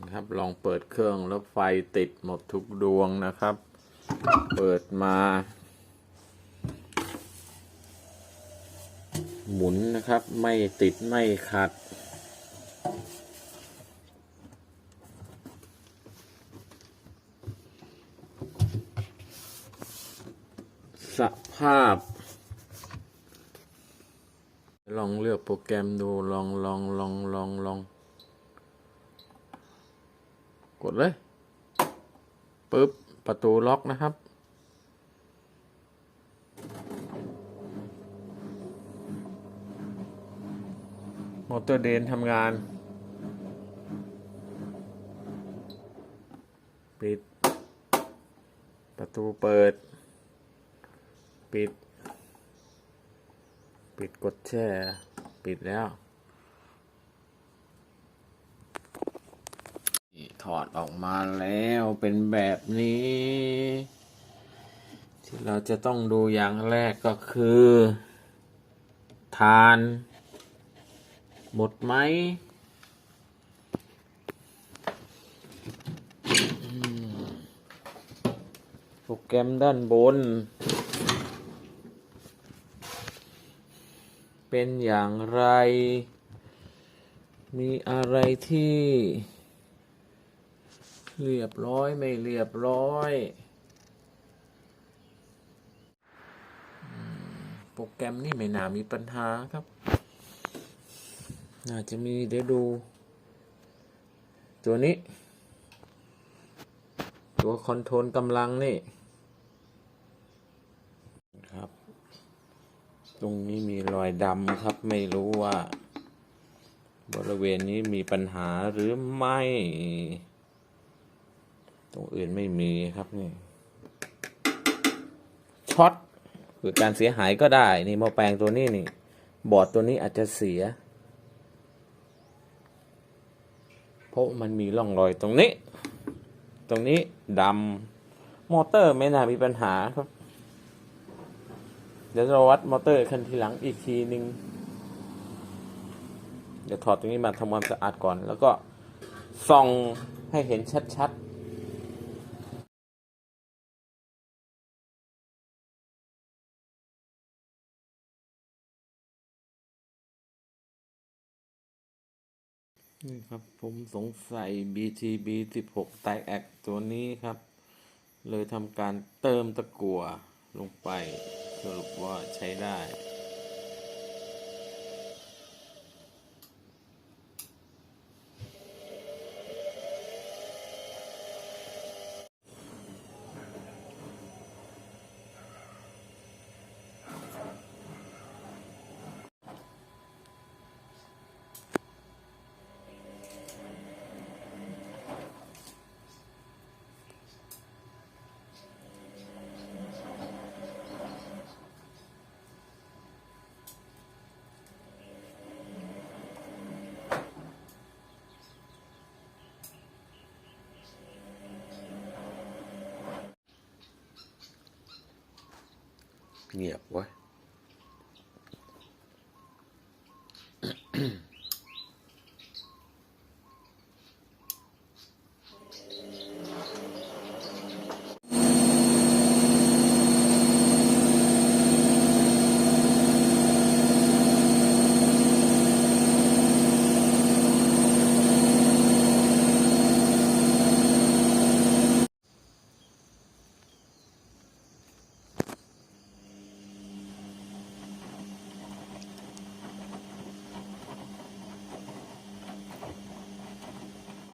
นะครับลองเปิดเครื่องแล้วไฟติดหมดทุกดวงนะครับ เปิดมา หมุนนะครับไม่ติดไม่ขัด สภาพ ลองเลือกโปรแกรมดูลองลองลองลองลอง กด เลยปึ๊บประตูล็อกนะครับ มอเตอร์เดนทำงาน ปิด ประตูเปิด ปิด ปิดกดแช่ ปิดแล้ว ถอดออกมาแล้วเป็นแบบนี้ ที่เราจะต้องดูอย่างแรกก็คือ ทาน หมดไหมโปรแกรมด้านบน เป็นอย่างไร มีอะไรที่ เรียบร้อยไม่เรียบร้อย โปรแกรมนี่ไม่น่ามีปัญหาครับ น่าจะมีเดี๋ยวดู ตัวนี้ ตัวคอนโทรลกำลังนี่ครับ ตรงนี้มีรอยดำครับไม่รู้ว่า บริเวณนี้มีปัญหาหรือไม่ ตรงอื่นไม่มีครับนี่ช็อตเกิดการเสียหายก็ได้นี่หม้อแปลงตัวนี้นี่บอร์ดตัวนี้อาจจะเสีย เพราะมันมีร่องรอยตรงนี้ ตรงนี้ดำมอเตอร์ไม่น่ามีปัญหาครับ เดี๋ยวเราวัดมอเตอร์คันทีหลังอีกทีหนึ่งเดี๋ยวถอดตรงนี้มาทำความสะอาดก่อน แล้วก็ส่องให้เห็นชัดๆ นี่ครับผมสงสัย BTB 16ไตแอกตัวนี้ครับ เลยทำการเติมตะกั่วลงไปสรุปว่าใช้ได้ เงียบเว้ย